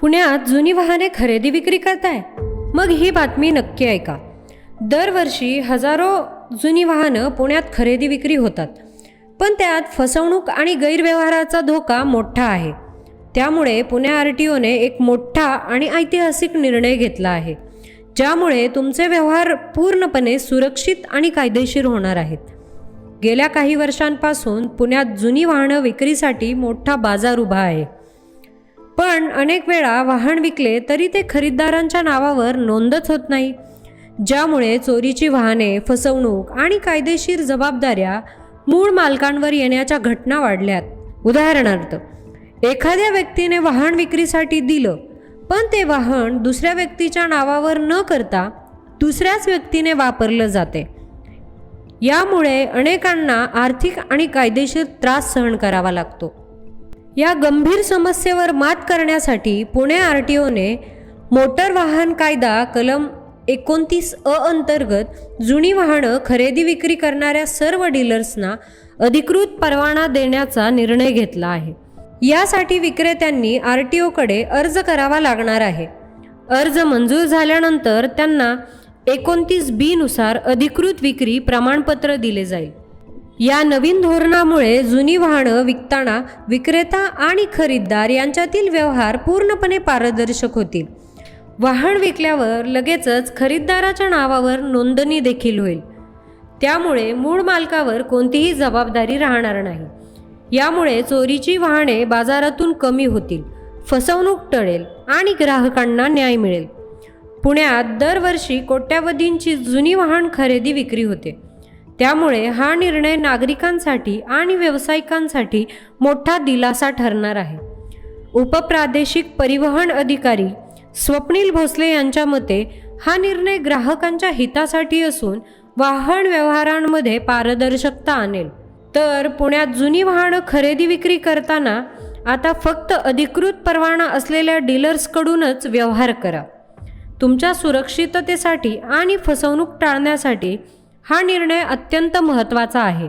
पुण्यात जुनी वाहने खरेदी विक्री करताय? मग ही बातमी नक्की ऐका. दरवर्षी हजारो जुनी वाहनं पुण्यात खरेदी विक्री होतात. पण त्यात फसवणूक आणि गैरव्यवहाराचा धोका मोठा आहे. त्यामुळे पुणे आर टी ओने एक मोठा आणि ऐतिहासिक निर्णय घेतला आहे ज्यामुळे तुमचे व्यवहार पूर्णपणे सुरक्षित आणि कायदेशीर होणार आहेत. गेल्या काही वर्षांपासून पुण्यात जुनी वाहनं विक्रीसाठी मोठा बाजार उभा आहे. पण अनेक वेळा वाहन विकले तरी ते खरीददारांच्या नावावर नोंदच होत नाही. ज्यामुळे चोरीची वाहने फसवणूक आणि कायदेशीर जबाबदाऱ्या मूळ मालकांवर येण्याच्या घटना वाढल्यात. उदाहरणार्थ एखाद्या व्यक्तीने वाहन विक्रीसाठी दिलं पण ते वाहन दुसऱ्या व्यक्तीच्या नावावर न करता दुसऱ्याच व्यक्तीने वापरलं जाते. यामुळे अनेकांना आर्थिक आणि कायदेशीर त्रास सहन करावा लागतो. या गंभीर समस्येवर मात करण्यासाठी पुणे आर टी ओने मोटर वाहन कायदा कलम एकोणतीस अ अंतर्गत जुनी वाहनं खरेदी विक्री करणाऱ्या सर्व डीलर्सना अधिकृत परवाना देण्याचा निर्णय घेतला आहे. यासाठी विक्रेत्यांनी आर टी ओकडे अर्ज करावा लागणार आहे. अर्ज मंजूर झाल्यानंतर त्यांना एकोणतीस बी नुसार अधिकृत विक्री प्रमाणपत्र दिले जाईल. या नवीन धोरणामुळे जुनी वाहनं विकताना विक्रेता आणि खरीददार यांच्यातील व्यवहार पूर्णपणे पारदर्शक होतील. वाहन विकल्यावर लगेचच खरीददाराच्या नावावर नोंदणी देखील होईल. त्यामुळे मूळ मालकावर कोणतीही जबाबदारी राहणार नाही. यामुळे चोरीची वाहने बाजारातून कमी होतील फसवणूक टळेल आणि ग्राहकांना न्याय मिळेल. पुण्यात दरवर्षी कोट्यावधींची जुनी वाहन खरेदी विक्री होते. त्यामुळे हा निर्णय नागरिकांसाठी आणि व्यावसायिकांसाठी मोठा दिलासा ठरणार आहे. उपप्रादेशिक परिवहन अधिकारी स्वप्नील भोसले यांच्या मते हा निर्णय ग्राहकांच्या हितासाठी असून वाहन व्यवहारांमध्ये पारदर्शकता आणेल. तर पुण्यात जुनी वाहनं खरेदी विक्री करताना आता फक्त अधिकृत परवाना असलेल्या डीलर्सकडूनच व्यवहार करा. तुमच्या सुरक्षिततेसाठी आणि फसवणूक टाळण्यासाठी हा निर्णय अत्यंत महत्त्वाचा आहे.